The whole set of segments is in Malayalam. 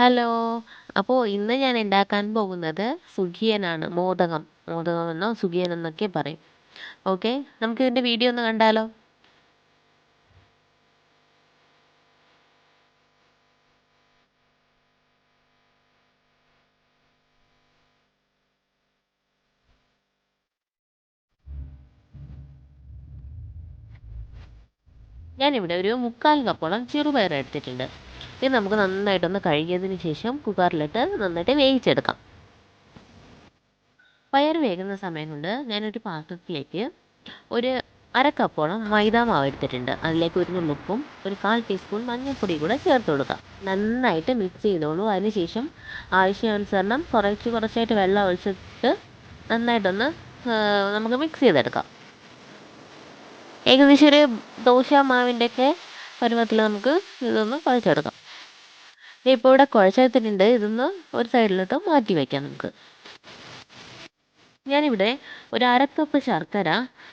ഹലോ. അപ്പോൾ ഇന്ന് ഞാൻ ഉണ്ടാക്കാൻ പോകുന്നത് സുഖിയനാണ്. മോദകം. മോദകം എന്നോ സുഖിയൻ എന്നൊക്കെ പറയും. ഓക്കെ. നമുക്ക് ഇതിന്റെ വീഡിയോ ഒന്ന് കണ്ടാലോ? ഞാനിവിടെ ഒരു മുക്കാൽ കപ്പോളം ചെറുപയർ എടുത്തിട്ടുണ്ട്. ഇത് നമുക്ക് നന്നായിട്ടൊന്ന് കഴുകിയതിന് ശേഷം കുക്കറിലിട്ട് നന്നായിട്ട് വേവിച്ചെടുക്കാം. പയർ വേകുന്ന സമയം കൊണ്ട് ഞാനൊരു പാത്രത്തിലേക്ക് ഒരു അര കപ്പോളം മൈദ മാവ് എടുത്തിട്ടുണ്ട്. അതിലേക്ക് ഒരു നുള്ളുപ്പും ഒരു കാൽ ടീസ്പൂൺ മഞ്ഞൾപ്പൊടി കൂടെ ചേർത്ത് കൊടുക്കാം. നന്നായിട്ട് മിക്സ് ചെയ്തോളൂ. അതിനുശേഷം ആവശ്യാനുസരണം കുറച്ച് കുറച്ചായിട്ട് വെള്ളം ഒഴിച്ചിട്ട് നന്നായിട്ടൊന്ന് നമുക്ക് മിക്സ് ചെയ്തെടുക്കാം. ഏകദേശം ഒരു ദോശ മാവിന്റെയൊക്കെ പരുവത്തിൽ നമുക്ക് ഇതൊന്ന് കുഴച്ചെടുക്കാം. ഇപ്പോൾ ഇവിടെ കുഴച്ചെടുത്തിട്ടുണ്ട്. ഇതൊന്ന് ഒരു സൈഡിലോട്ട് മാറ്റി വയ്ക്കാം നമുക്ക്. ഞാനിവിടെ ഒരു അര ശർക്കര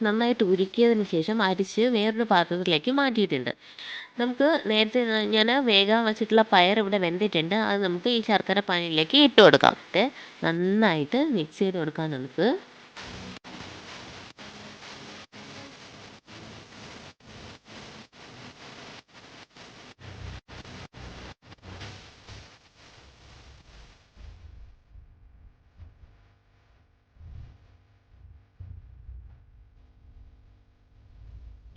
നന്നായിട്ട് ഉരുക്കിയതിന് ശേഷം അരിച്ച് വേറൊരു പാത്രത്തിലേക്ക് മാറ്റിയിട്ടുണ്ട്. നമുക്ക് നേരത്തെ ഞാൻ വേഗം വെച്ചിട്ടുള്ള പയർ ഇവിടെ വെന്തിട്ടുണ്ട്. അത് നമുക്ക് ഈ ശർക്കര പാനിയിലേക്ക് ഇട്ട് കൊടുക്കാം. നന്നായിട്ട് മിക്സ് ചെയ്ത് കൊടുക്കാം നമുക്ക്.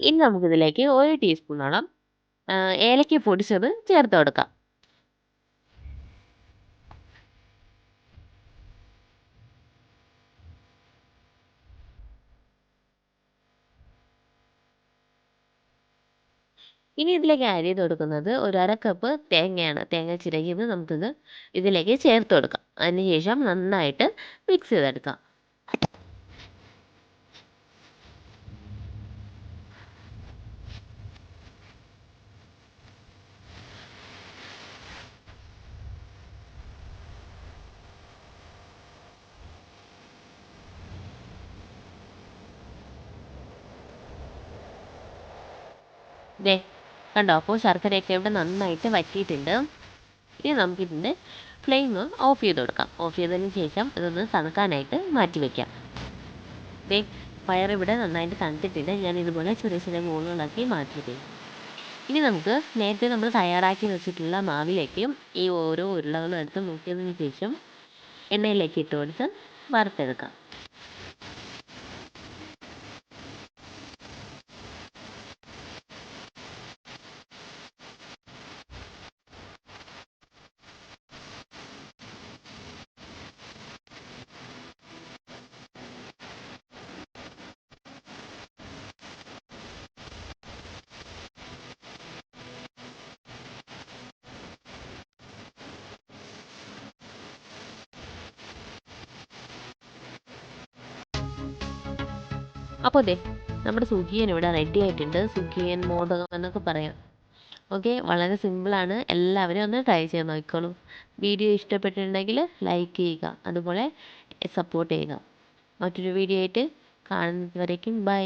ഇനി നമുക്കിതിലേക്ക് ഒരു ടീസ്പൂണോളം ഏലക്ക പൊടിച്ചത് ചേർത്ത് കൊടുക്കാം. ഇനി ഇതിലേക്ക് ആഡ് ചെയ്ത് കൊടുക്കുന്നത് ഒരു അര കപ്പ് തേങ്ങയാണ്. തേങ്ങ ചിരകിയത് നമുക്കിത് ഇതിലേക്ക് ചേർത്ത് കൊടുക്കാം. അതിനുശേഷം നന്നായിട്ട് മിക്സ് ചെയ്തെടുക്കാം. ദേ കണ്ടോ? അപ്പോൾ ശർക്കരയൊക്കെ ഇവിടെ നന്നായിട്ട് വറ്റിയിട്ടുണ്ട്. ഇനി നമുക്കിതിന്റെ ഫ്ലെയിം ഓഫ് ചെയ്ത് കൊടുക്കാം. ഓഫ് ചെയ്തതിന് ശേഷം ഇതൊന്ന് തണുക്കാനായിട്ട് മാറ്റി വയ്ക്കാം ദേ ഇവിടെ നന്നായിട്ട് തണുത്തിട്ടുണ്ട്. ഞാൻ ഇതുപോലെ ചെറിയ ചെറിയ ബോളുകളാക്കി മാറ്റിയിട്ടുണ്ട്. ഇനി നമുക്ക് നേരത്തെ നമ്മൾ തയ്യാറാക്കി വെച്ചിട്ടുള്ള മാവിലേക്കും ഈ ഓരോ ഉരുളകളും എടുത്ത് മുക്കിയതിന് ശേഷം എണ്ണയിലേക്ക് ഇട്ട് കൊടുത്ത് വറുത്തെടുക്കാം. അപ്പോൾ അതെ നമ്മുടെ സുഖിയൻ ഇവിടെ റെഡി ആയിട്ടുണ്ട്. സുഖിയൻ മോദകം എന്നൊക്കെ പറയാം. ഓക്കെ വളരെ സിമ്പിളാണ് എല്ലാവരും ഒന്ന് ട്രൈ ചെയ്ത് നോക്കിക്കോളൂ. വീഡിയോ ഇഷ്ടപ്പെട്ടിട്ടുണ്ടെങ്കിൽ ലൈക്ക് ചെയ്യുക. അതുപോലെ സപ്പോർട്ട് ചെയ്യുക. മറ്റൊരു വീഡിയോ ആയിട്ട് കാണുന്നതുവരേക്കും ബൈ